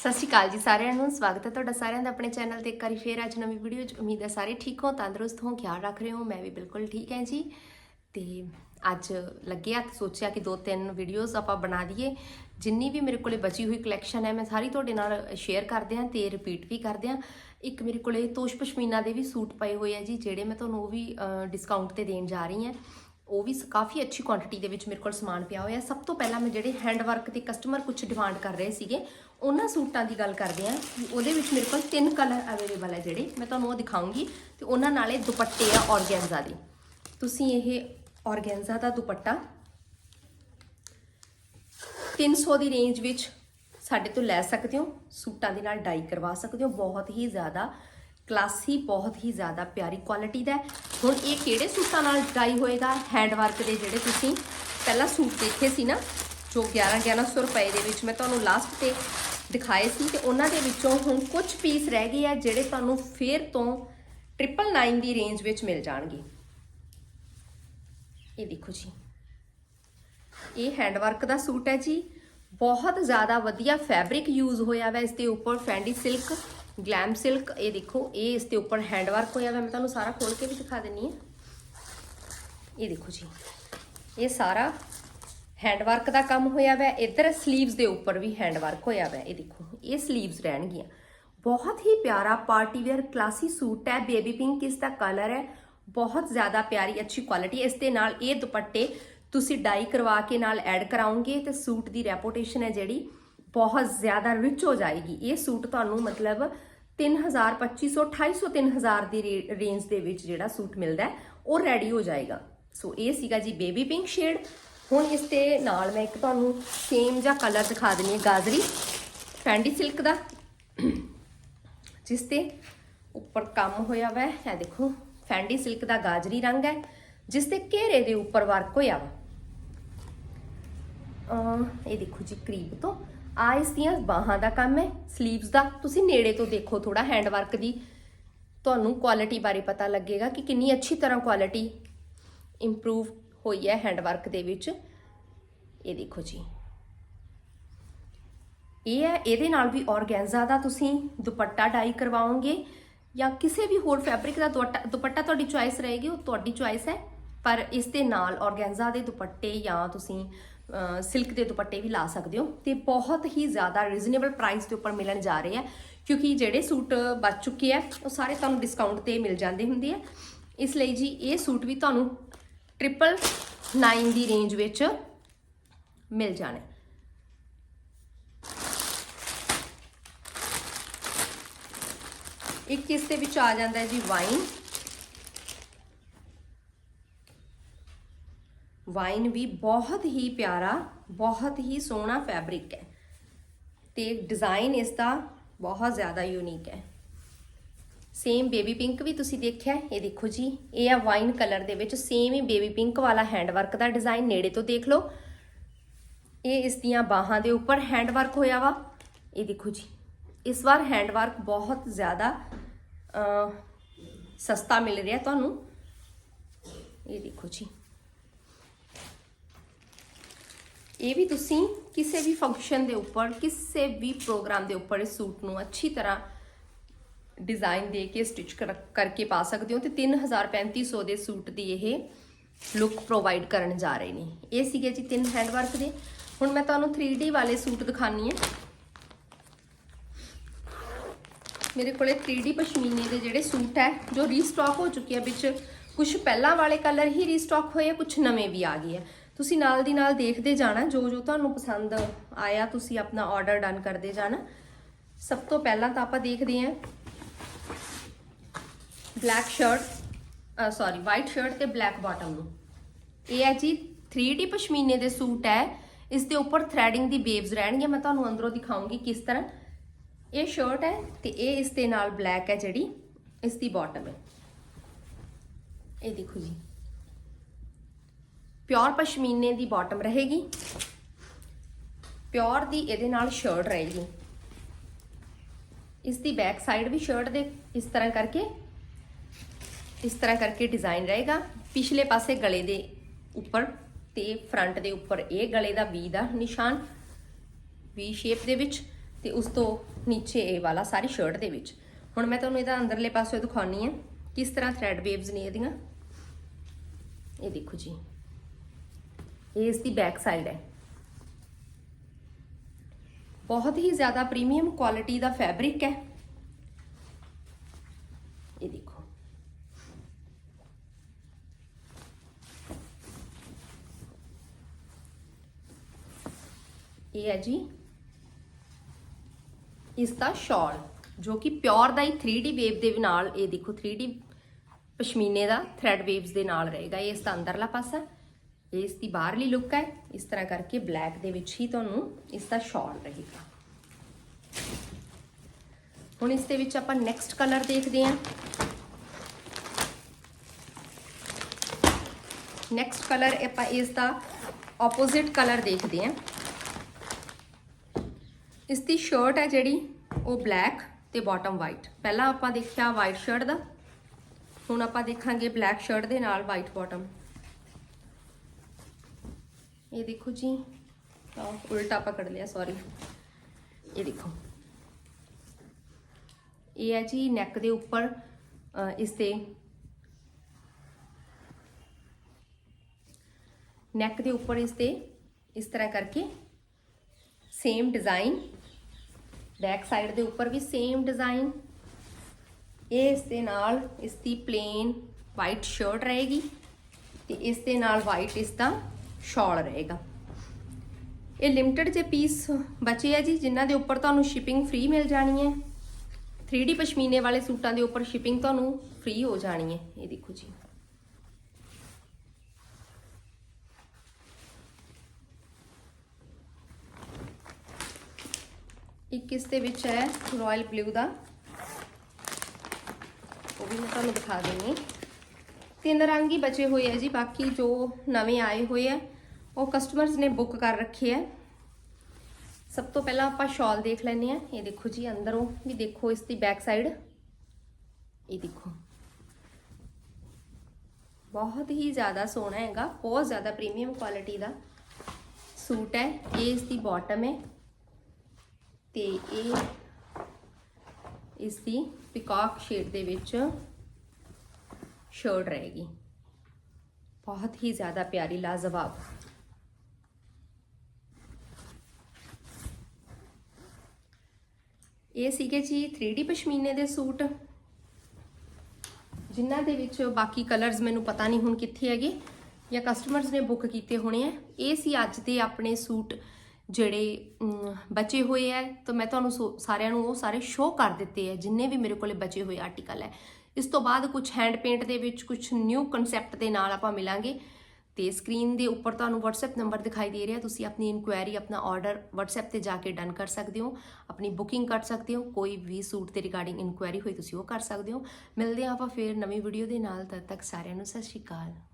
ਸਤਿ ਸ਼੍ਰੀ ਅਕਾਲ ਜੀ ਸਾਰਿਆਂ ਨੂੰ, ਸਵਾਗਤ ਹੈ ਤੁਹਾਡਾ ਸਾਰਿਆਂ ਦਾ ਆਪਣੇ ਚੈਨਲ ਤੇ ਇੱਕ ਵਾਰੀ ਫੇਰ ਅੱਜ ਨਵੀਂ ਵੀਡੀਓ 'ਚ। ਉਮੀਦ ਹੈ ਸਾਰੇ ਠੀਕ ਹੋ, ਤੰਦਰੁਸਤ ਹੋ, ਖਿਆਲ ਰੱਖ ਰਹੇ ਹੋ, ਮੈਂ ਵੀ ਬਿਲਕੁਲ ਠੀਕ ਹਾਂ ਜੀ। ਤੇ ਅੱਜ ਲੱਗਿਆ ਤੇ ਸੋਚਿਆ ਕਿ ਦੋ ਤਿੰਨ ਵੀਡੀਓਜ਼ ਆਪਾਂ ਬਣਾ ਦਈਏ ਜਿੰਨੀ ਵੀ ਮੇਰੇ ਕੋਲੇ ਬਚੀ ਹੋਈ ਕਲੈਕਸ਼ਨ ਹੈ, ਮੈਂ ਸਾਰੀ ਤੁਹਾਡੇ ਨਾਲ ਸ਼ੇਅਰ ਕਰਦੇ ਹਾਂ ਤੇ ਰਿਪੀਟ ਵੀ ਕਰਦੇ ਹਾਂ। ਇੱਕ ਮੇਰੇ ਕੋਲੇ ਤੋਸ਼ ਪਸ਼ਮੀਨਾ ਦੇ ਵੀ ਸੂਟ ਪਏ ਹੋਏ ਆ ਜੀ, ਜਿਹੜੇ ਮੈਂ ਤੁਹਾਨੂੰ ਉਹ ਵੀ ਡਿਸਕਾਊਂਟ ਤੇ ਦੇਣ ਜਾ ਰਹੀ ਹਾਂ। ਉਹ ਵੀ ਸ- ਕਾਫੀ ਅੱਛੀ ਕੁਆਂਟੀਟੀ ਦੇ ਵਿੱਚ ਮੇਰੇ ਕੋਲ ਸਮਾਨ ਪਿਆ ਹੋਇਆ। ਸਭ ਤੋਂ ਪਹਿਲਾਂ ਮੈਂ ਜਿਹੜੇ ਹੈਂਡ ਵਰਕ ਤੇ ਕਸਟਮਰ ਕੁਝ ਡਿਮਾਂਡ ਕਰ ਰਹੇ ਸੀਗੇ ਉਹਨਾਂ ਸੂਟਾਂ ਦੀ ਗੱਲ ਕਰਦੇ ਹਾਂ ਉਹਦੇ ਵਿੱਚ ਮੇਰੇ ਕੋਲ ਤਿੰਨ ਕਲਰ ਅਵੇਲੇਬਲ ਹੈ ਜਿਹੜੇ, ਮੈਂ ਤੁਹਾਨੂੰ ਉਹ ਦਿਖਾਉਂਗੀ, ਤੇ ਉਹਨਾਂ ਨਾਲੇ ਦੁਪੱਟੇ ਆ ਔਰਗੈਂਜ਼ਾ ਦੇ। ਤੁਸੀਂ ਇਹ ਔਰਗੈਂਜ਼ਾ ਦਾ ਦੁਪੱਟਾ 300 ਦੀ ਰੇਂਜ ਵਿੱਚ ਸਾਡੇ ਤੋਂ ਲੈ ਸਕਦੇ ਹੋ, ਸੂਟਾਂ ਦੇ ਨਾਲ ਡਾਈ ਕਰਵਾ ਸਕਦੇ ਹੋ, ਬਹੁਤ ਹੀ ਜ਼ਿਆਦਾ ਕਲਾਸੀ ਬਹੁਤ ਹੀ ਜ਼ਿਆਦਾ ਪਿਆਰੀ ਕੁਆਲਿਟੀ ਦਾ ਹੁਣ ਇਹ ਕਿਹੜੇ ਸੂਟਾਂ ਨਾਲ ਡਾਈ ਹੋਏਗਾ? ਹੈਂਡ ਵਰਕ ਦੇ ਜਿਹੜੇ ਤੁਸੀਂ ਪਹਿਲਾਂ ਸੂਟ ਦੇਖੇ ਸੀ ਨਾ, ਜੋ 11 1100 ਰੁਪਏ ਦੇ ਵਿੱਚ ਮੈਂ ਤੁਹਾਨੂੰ ਲਾਸਟ ਤੇ ਦਿਖਾਏ ਸੀ ਤੇ ਉਹਨਾਂ ਦੇ ਵਿੱਚੋਂ ਹੁਣ ਕੁਝ ਪੀਸ ਰਹਿ ਗਏ ਆ ਜਿਹੜੇ ਤੁਹਾਨੂੰ ਫੇਰ ਤੋਂ 999 ਦੀ ਰੇਂਜ ਵਿੱਚ ਮਿਲ ਜਾਣਗੇ। ਇਹ ਦੇਖੋ ਜੀ। ਇਹ ਹੈਂਡ ਵਰਕ ਦਾ ਸੂਟ ਹੈ ਜੀ। ਬਹੁਤ ਜ਼ਿਆਦਾ ਵਧੀਆ ਫੈਬਰਿਕ ਯੂਜ਼ ਹੋਇਆ ਵਾ ਇਸ ਦੇ ਉੱਪਰ ਫੈਂਡੀ ਸਿਲਕ ਗਲੈਮ ਸਿਲਕ ਇਹ ਦੇਖੋ, ਇਹ ਇਸ ਦੇ ਉੱਪਰ ਹੈਂਡ ਵਰਕ ਹੋਇਆ ਵਾ। ਮੈਂ ਤੁਹਾਨੂੰ ਸਾਰਾ ਖੋਲ ਕੇ ਵੀ ਦਿਖਾ ਦਿੰਨੀ ਆ। ਇਹ ਦੇਖੋ ਜੀ। ਇਹ ਸਾਰਾ ਹੈਂਡ ਵਰਕ ਦਾ ਕੰਮ ਹੋਇਆ ਵੈ, ਇੱਧਰ 슬ੀਵਸ ਦੇ ਉੱਪਰ ਵੀ ਹੈਂਡ ਵਰਕ ਹੋਇਆ ਵੈ। ਇਹ ਦੇਖੋ, ਇਹ 슬ੀਵਸ ਰਹਿਣਗੀਆਂ। ਬਹੁਤ ਹੀ ਪਿਆਰਾ ਪਾਰਟੀ ਵੇਅਰ ਕਲਾਸੀ ਸੂਟ ਹੈ ਬੇਬੀ ਪਿੰਕ ਇਸ ਦਾ ਕਲਰ ਹੈ। ਬਹੁਤ ਜ਼ਿਆਦਾ ਪਿਆਰੀ, ਅੱਛੀ ਕੁਆਲਿਟੀ ਇਸ ਦੇ ਨਾਲ ਇਹ ਦੁਪੱਟੇ ਤੁਸੀਂ ਡਾਈ ਕਰਵਾ ਕੇ ਨਾਲ ਐਡ ਕਰਾਉਂਗੇ ਤੇ ਸੂਟ ਦੀ ਰੈਪੋਟੇਸ਼ਨ ਹੈ ਜਿਹੜੀ ਬਹੁਤ ਜ਼ਿਆਦਾ ਰਿਚ ਹੋ ਜਾਏਗੀ। ਇਹ ਸੂਟ ਤੁਹਾਨੂੰ ਮਤਲਬ 3000 2500 2800 3000 ਦੀ ਰੇਂਜ ਦੇ ਵਿੱਚ ਜਿਹੜਾ ਸੂਟ ਮਿਲਦਾ ਹੈ, ਉਹ ਰੈਡੀ ਹੋ ਜਾਏਗਾ। ਸੋ ਇਹ ਸੀਗਾ ਜੀ ਬੇਬੀ ਪਿੰਕ ਸ਼ੇਡ ਹੁਣ ਇਸ ਦੇ ਨਾਲ ਮੈਂ ਇੱਕ ਤੁਹਾਨੂੰ ਸੇਮ ਜਿਹਾ ਕਲਰ ਦਿਖਾ ਦਿੰਨੀ ਹੈ, ਗਾਜਰੀ ਫੈਂਡੀ ਸਿਲਕ ਦਾ, ਜਿਸ ਤੇ ਉੱਪਰ ਕੰਮ ਹੋਇਆ ਵਾ। ਇਹ ਦੇਖੋ ਫੈਂਡੀ ਸਿਲਕ ਦਾ ਗਾਜਰੀ ਰੰਗ ਹੈ, ਜਿਸ ਤੇ ਘੇਰੇ ਦੇ ਉੱਪਰ ਵਰਕ ਹੋਇਆ ਵਾ। ਇਹ ਦੇਖੋ ਜੀ, ਕਰੀਬ ਤੋਂ। ਆ ਇਸ ਦੀਆਂ ਬਾਹਾਂ ਦਾ ਕੰਮ ਹੈ 슬ੀਵਸ ਦਾ। ਤੁਸੀਂ ਨੇੜੇ ਤੋਂ ਦੇਖੋ ਥੋੜਾ ਹੈਂਡ ਵਰਕ ਦੀ। ਤੁਹਾਨੂੰ ਕੁਆਲਿਟੀ ਬਾਰੇ ਪਤਾ ਲੱਗੇਗਾ ਕਿ ਕਿੰਨੀ ਅੱਛੀ ਤਰ੍ਹਾਂ ਕੁਆਲਿਟੀ ਇੰਪਰੂਵ ਹੋਈ ਹੈ ਹੈਂਡ ਵਰਕ ਦੇ ਵਿੱਚ। ਇਹ ਦੇਖੋ ਜੀ। ਇਹ ਹੈ, ਇਹਦੇ ਨਾਲ ਵੀ ਔਰਗੈਂਜ਼ਾ ਦਾ ਤੁਸੀਂ ਦੁਪੱਟਾ ਡਾਈ ਕਰਵਾਓਗੇ ਜਾਂ ਕਿਸੇ ਵੀ ਹੋਰ ਫੈਬਰਿਕ ਦਾ ਦੁਪੱਟਾ ਦੁਪੱਟਾ ਤੁਹਾਡੀ ਚੁਆਇਸ ਰਹੇਗੀ, ਉਹ ਤੁਹਾਡੀ ਚੁਆਇਸ ਹੈ। ਪਰ ਇਸ ਦੇ ਨਾਲ ਔਰਗੈਂਜ਼ਾ ਦੇ ਦੁਪੱਟੇ ਜਾਂ ਤੁਸੀਂ ਸਿਲਕ ਦੇ ਦੁਪੱਟੇ ਵੀ ਲਾ ਸਕਦੇ ਹੋ ਤੇ ਬਹੁਤ ਹੀ ਜ਼ਿਆਦਾ ਰੀਜ਼ਨੇਬਲ ਪ੍ਰਾਈਸ ਦੇ ਉੱਪਰ ਮਿਲਣ ਜਾ ਰਹੇ ਆ ਕਿਉਂਕਿ ਜਿਹੜੇ ਸੂਟ ਬਚ ਚੁੱਕੇ ਆ ਉਹ ਸਾਰੇ ਤੁਹਾਨੂੰ ਡਿਸਕਾਊਂਟ ਤੇ ਮਿਲ ਜਾਂਦੇ ਹੁੰਦੇ ਆ ਇਸ ਲਈ ਜੀ, ਇਹ ਸੂਟ ਵੀ ਤੁਹਾਨੂੰ ਟ੍ਰਿਪਲ 9 ਦੀ ਰੇਂਜ ਵਿੱਚ ਮਿਲ ਜਾਣੇ। ਇੱਕ ਇਸ ਦੇ ਵਿੱਚ ਆ ਜਾਂਦਾ ਹੈ ਜੀ ਵਾਈਨ ਵਾਈਨ ਵੀ ਬਹੁਤ ਹੀ ਪਿਆਰਾ, ਬਹੁਤ ਹੀ ਸੋਹਣਾ ਫੈਬਰਿਕ ਹੈ ਤੇ ਡਿਜ਼ਾਈਨ ਇਸ ਦਾ ਬਹੁਤ ਜ਼ਿਆਦਾ ਯੂਨੀਕ ਹੈ। ਸੇਮ ਬੇਬੀ ਪਿੰਕ ਵੀ ਤੁਸੀਂ ਦੇਖਿਆ ਇਹ ਦੇਖੋ ਜੀ, ਇਹ ਆ ਵਾਈਨ ਕਲਰ ਦੇ ਵਿੱਚ ਸੇਮ ਹੀ ਬੇਬੀ ਪਿੰਕ ਵਾਲਾ ਹੈਂਡ ਵਰਕ ਦਾ ਡਿਜ਼ਾਈਨ ਨੇੜੇ ਤੋਂ ਦੇਖ ਲਓ। ਇਹ ਇਸ ਦੀਆਂ ਬਾਹਾਂ ਦੇ ਉੱਪਰ ਹੈਂਡ ਵਰਕ ਹੋਇਆ ਵਾ। ਇਹ ਦੇਖੋ ਜੀ, ਇਸ ਵਾਰ ਹੈਂਡ ਵਰਕ ਬਹੁਤ ਜ਼ਿਆਦਾ ਸਸਤਾ ਮਿਲ ਰਿਹਾ ਤੁਹਾਨੂੰ। ਇਹ ਦੇਖੋ ਜੀ। ਇਹ ਵੀ ਤੁਸੀਂ ਕਿਸੇ ਵੀ ਫੰਕਸ਼ਨ ਦੇ ਉੱਪਰ, ਕਿਸੇ ਵੀ ਪ੍ਰੋਗਰਾਮ ਦੇ ਉੱਪਰ ਇਸ ਸੂਟ ਨੂੰ ਅੱਛੀ ਤਰ੍ਹਾਂ ਡਿਜ਼ਾਈਨ ਦੇ ਕੇ ਸਟਿਚ ਕਰਕੇ ਪਾ ਸਕਦੇ ਹੋ ਤੇ 3350 ਦੇ ਸੂਟ ਦੀ ਇਹ ਲੁੱਕ ਪ੍ਰੋਵਾਈਡ ਕਰਨ ਜਾ ਰਹੇ ਨੇ। ਇਹ ਸੀਗੇ ਜੀ ਤਿੰਨ ਹੈਂਡ ਵਰਕ ਦੇ। ਹੁਣ ਮੈਂ ਤੁਹਾਨੂੰ 3D ਵਾਲੇ ਸੂਟ ਦਿਖਾਨੀ ਹੈ। ਮੇਰੇ ਕੋਲੇ 3D ਪਸ਼ਮੀਨੇ ਦੇ ਜਿਹੜੇ ਸੂਟ ਹੈ, ਜੋ ਰੀਸਟਾਕ ਹੋ ਚੁੱਕੇ ਆ, ਵਿੱਚ ਕੁਝ ਪਹਿਲਾਂ ਵਾਲੇ ਕਲਰ ਹੀ ਰੀਸਟਾਕ ਹੋਏ ਆ ਕੁਝ ਨਵੇਂ ਵੀ ਆ ਗਏ ਆ। ਤੁਸੀਂ ਨਾਲ ਦੀ ਨਾਲ ਦੇਖਦੇ ਜਾਣਾ, ਜੋ ਜੋ ਤੁਹਾਨੂੰ ਪਸੰਦ ਆਇਆ, ਤੁਸੀਂ ਆਪਣਾ ਆਰਡਰ ਡਨ ਕਰਦੇ ਜਾਣਾ। ਸਭ ਤੋਂ ਪਹਿਲਾਂ ਤਾਂ ਆਪਾਂ ਦੇਖਦੇ ਹਾਂ black shirt sorry white shirt ਤੇ ਬਲੈਕ ਬਾਟਮ ਨੂੰ ਇਹ ਹੈ ਜੀ 3D ਪਸ਼ਮੀਨੇ ਦੇ ਸੂਟ ਹੈ। ਇਸ ਦੇ ਉੱਪਰ ਥ੍ਰੈਡਿੰਗ ਦੀ ਵੇਵਸ ਰਹਿਣਗੀਆਂ। ਮੈਂ ਤੁਹਾਨੂੰ ਅੰਦਰੋਂ ਦਿਖਾਉਂਗੀ ਕਿਸ ਤਰ੍ਹਾਂ। ਇਹ ਸ਼ਰਟ ਹੈ ਤੇ ਇਹ ਇਸ ਦੇ ਨਾਲ ਬਲੈਕ ਹੈ ਜਿਹੜੀ। ਇਸ ਦੀ ਬਾਟਮ ਹੈ। ਇਹ ਦੇਖੋ ਜੀ। ਪਿਓਰ ਪਸ਼ਮੀਨੇ ਦੀ ਬਾਟਮ ਰਹੇਗੀ। ਪਿਓਰ ਦੀ ਇਹਦੇ ਨਾਲ ਸ਼ਰਟ ਰਹੇਗੀ। ਇਸ ਦੀ ਬੈਕ ਸਾਈਡ ਵੀ ਸ਼ਰਟ ਦੇ ਇਸ ਤਰ੍ਹਾਂ ਕਰਕੇ ਇਸ ਤਰ੍ਹਾਂ ਕਰਕੇ ਡਿਜ਼ਾਈਨ ਰਹੇਗਾ। ਪਿਛਲੇ ਪਾਸੇ ਗਲੇ ਦੇ ਉੱਪਰ ਤੇ ਫਰੰਟ ਦੇ ਉੱਪਰ ਇਹ ਗਲੇ ਦਾ ਵੀ ਦਾ ਨਿਸ਼ਾਨ ਵੀ ਸ਼ੇਪ ਦੇ ਵਿੱਚ ਤੇ ਉਸ ਤੋਂ ਨੀਚੇ ਇਹ ਵਾਲਾ ਸਾਰੀ ਸ਼ਰਟ ਦੇ ਵਿੱਚ। ਹੁਣ ਮੈਂ ਤੁਹਾਨੂੰ ਇਹਦਾ ਅੰਦਰਲੇ ਪਾਸੇ ਦਿਖਾਉਣੀ ਹੈ ਕਿਸ ਤਰ੍ਹਾਂ ਥ੍ਰੈਡ ਵੇਵਸ ਨੇ ਇਹਦੀਆਂ। ਇਹ ਦੇਖੋ ਜੀ। ਇਹ ਇਸ ਦੀ ਬੈਕ ਸਾਈਡ ਹੈ। ਬਹੁਤ ਹੀ ਜ਼ਿਆਦਾ ਪ੍ਰੀਮੀਅਮ ਕੁਆਲਿਟੀ ਦਾ ਫੈਬਰਿਕ ਹੈ। ਇਹ ਦੇਖੋ। ਇਹ ਹੈ ਜੀ ਇਸ ਦਾ ਸ਼ਾਲ, ਜੋ ਕਿ ਪਿਓਰ ਦਾ ਹੀ 3D ਵੇਵ ਦੇ ਨਾਲ, ਇਹ ਦੇਖੋ 3D ਪਸ਼ਮੀਨੇ ਦਾ ਥ੍ਰੈਡ ਵੇਵਸ ਦੇ ਨਾਲ ਰਹੇਗਾ। ਇਹ ਇਸ ਦਾ ਅੰਦਰਲਾ ਪਾਸਾ, ਇਹ ਇਸ ਦੀ ਬਾਹਰਲੀ ਲੁੱਕ ਹੈ। ਇਸ ਤਰ੍ਹਾਂ ਕਰਕੇ ਬਲੈਕ ਦੇ ਵਿੱਚ ਹੀ ਤੁਹਾਨੂੰ ਇਸ ਦਾ ਸ਼ਾਲ ਰਹੇਗਾ। ਹੁਣ ਇਸ ਦੇ ਵਿੱਚ ਆਪਾਂ ਨੈਕਸਟ ਕਲਰ ਦੇਖਦੇ ਹਾਂ। ਨੈਕਸਟ ਕਲਰ ਆਪਾਂ ਇਸ ਦਾ ਆਪੋਜ਼ਿਟ ਕਲਰ ਦੇਖਦੇ ਹਾਂ। ਇਸ ਦੀ ਸ਼ਰਟ ਹੈ ਜਿਹੜੀ ਉਹ ਬਲੈਕ ਤੇ ਬਾਟਮ ਵਾਈਟ ਪਹਿਲਾਂ ਆਪਾਂ ਦੇਖਿਆ ਵਾਈਟ ਸ਼ਰਟ ਦਾ ਹੁਣ ਆਪਾਂ ਦੇਖਾਂਗੇ ਬਲੈਕ ਸ਼ਰਟ ਦੇ ਨਾਲ ਵਾਈਟ ਬਾਟਮ ਇਹ ਦੇਖੋ ਜੀ ਤਾਂ ਉਲਟਾ ਪਕੜ ਲਿਆ ਸੌਰੀ ਇਹ ਦੇਖੋ। ਇਹ ਹੈ ਜੀ ਨੈਕ ਦੇ ਉੱਪਰ ਅ, ਇਸ ਤੇ ਨੈਕ ਦੇ ਉੱਪਰ ਇਸ ਤੇ ਇਸ ਤਰ੍ਹਾਂ ਕਰਕੇ ਸੇਮ ਡਿਜ਼ਾਈਨ ਬੈਕ ਸਾਈਡ ਦੇ ਉੱਪਰ ਵੀ ਸੇਮ ਡਿਜ਼ਾਈਨ ਇਹ ਇਸ ਦੇ ਨਾਲ ਇਸ ਦੀ ਪਲੇਨ ਵਾਈਟ ਸ਼ਰਟ ਰਹੇਗੀ ਤੇ ਇਸ ਦੇ ਨਾਲ ਵਾਈਟ ਇਸ ਦਾ ਸ਼ਾਲ ਰਹੇਗਾ। ਇਹ ਲਿਮਟਿਡ ਜੇ ਪੀਸ ਬਚੇ ਆ ਜੀ, ਜਿਨ੍ਹਾਂ ਦੇ ਉੱਪਰ ਤੁਹਾਨੂੰ ਸ਼ਿਪਿੰਗ ਫ੍ਰੀ ਮਿਲ ਜਾਣੀ ਹੈ। 3D ਪਸ਼ਮੀਨੇ ਵਾਲੇ ਸੂਟਾਂ ਦੇ ਉੱਪਰ ਸ਼ਿਪਿੰਗ ਤੁਹਾਨੂੰ ਫ੍ਰੀ ਹੋ ਜਾਣੀ ਹੈ। ਇਹ ਦੇਖੋ ਜੀ। ਇੱਕ ਇਸ ਦੇ ਵਿੱਚ ਹੈ ਰਾਇਲ ਬਲੂ ਦਾ। ਉਹ ਵੀ ਮੈਂ ਤੁਹਾਨੂੰ ਦਿਖਾ ਦਿੰਦੀ ਤਿੰਨ ਰੰਗ ਹੀ ਬਚੇ ਹੋਏ ਆ ਜੀ, ਬਾਕੀ ਜੋ ਨਵੇਂ ਆਏ ਹੋਏ ਆ, ਉਹ ਕਸਟਮਰਸ ਨੇ ਬੁੱਕ ਕਰ ਰੱਖੇ ਆ। ਸਭ ਤੋਂ ਪਹਿਲਾਂ ਆਪਾਂ ਸ਼ਾਲ ਦੇਖ ਲੈਂਦੇ ਆ ਇਹ ਦੇਖੋ ਜੀ, ਅੰਦਰੋਂ ਵੀ ਦੇਖੋ ਇਸ ਦੀ ਬੈਕ ਸਾਈਡ ਇਹ ਦੇਖੋ। ਬਹੁਤ ਹੀ ਜ਼ਿਆਦਾ ਸੋਹਣਾ ਹੈਗਾ, ਬਹੁਤ ਜ਼ਿਆਦਾ ਪ੍ਰੀਮੀਅਮ ਕੁਆਲਿਟੀ ਦਾ ਸੂਟ ਹੈ। ਇਹ ਇਸ ਦੀ ਬਾਟਮ ਹੈ। ਤੇ ਇਹ ਇਸ ਦੀ ਪਿਕਾਕ ਸ਼ੇਡ ਦੇ ਵਿੱਚ ਸ਼ਰਟ ਰਹੇਗੀ। ਬਹੁਤ ਹੀ ਜ਼ਿਆਦਾ ਪਿਆਰੀ, ਲਾਜਵਾਬ। ਇਹ ਸੀਗੇ ਜੀ 3D ਪਸ਼ਮੀਨੇ ਦੇ ਸੂਟ, ਜਿਨ੍ਹਾਂ ਦੇ ਵਿੱਚ ਬਾਕੀ ਕਲਰਸ ਮੈਨੂੰ ਪਤਾ ਨਹੀਂ ਹੁਣ ਕਿੱਥੇ ਹੈਗੇ ਜਾਂ ਕਸਟਮਰਸ ਨੇ ਬੁੱਕ ਕੀਤੇ ਹੋਣੇ ਆ। ਇਹ ਸੀ ਅੱਜ ਦੇ ਆਪਣੇ ਸੂਟ ਜਿਹੜੇ ਬਚੇ ਹੋਏ ਆ ਤਾਂ ਮੈਂ ਤੁਹਾਨੂੰ ਸੋ- ਸਾਰਿਆਂ ਨੂੰ ਉਹ ਸਾਰੇ ਸ਼ੋਅ ਕਰ ਦਿੱਤੇ ਆ ਜਿੰਨੇ ਵੀ ਮੇਰੇ ਕੋਲੇ ਬਚੇ ਹੋਏ ਆਰਟੀਕਲ ਹੈ ਇਸ ਤੋਂ ਬਾਅਦ ਕੁਝ ਹੈਂਡ ਪੇਂਟ ਦੇ ਵਿੱਚ ਕੁਝ ਨਿਊ ਕਨਸੈਪਟ ਦੇ ਨਾਲ ਆਪਾਂ ਮਿਲਾਂਗੇ। ਤੇ ਸਕਰੀਨ ਦੇ ਉੱਪਰ ਤੁਹਾਨੂੰ WhatsApp ਨੰਬਰ ਦਿਖਾਈ ਦੇ ਰਿਹਾ, ਤੁਸੀਂ ਆਪਣੀ ਇਨਕੁਆਇਰੀ ਆਪਣਾ ਆਰਡਰ WhatsApp ਤੇ ਜਾ ਕੇ ਡਨ ਕਰ ਸਕਦੇ ਹੋ। ਆਪਣੀ ਬੁਕਿੰਗ ਕਰ ਸਕਦੇ ਹੋ, ਕੋਈ ਵੀ ਸੂਟ ਤੇ ਰਿਗਾਰਡਿੰਗ ਇਨਕੁਆਇਰੀ ਹੋਈ, ਤੁਸੀਂ ਉਹ ਕਰ ਸਕਦੇ ਹੋ। ਮਿਲਦੇ ਹਾਂ ਆਪਾਂ ਫੇਰ ਨਵੀਂ ਵੀਡੀਓ ਦੇ ਨਾਲ, ਤਦ ਤੱਕ ਸਾਰਿਆਂ ਨੂੰ ਸਤਿ ਸ਼੍ਰੀ ਅਕਾਲ।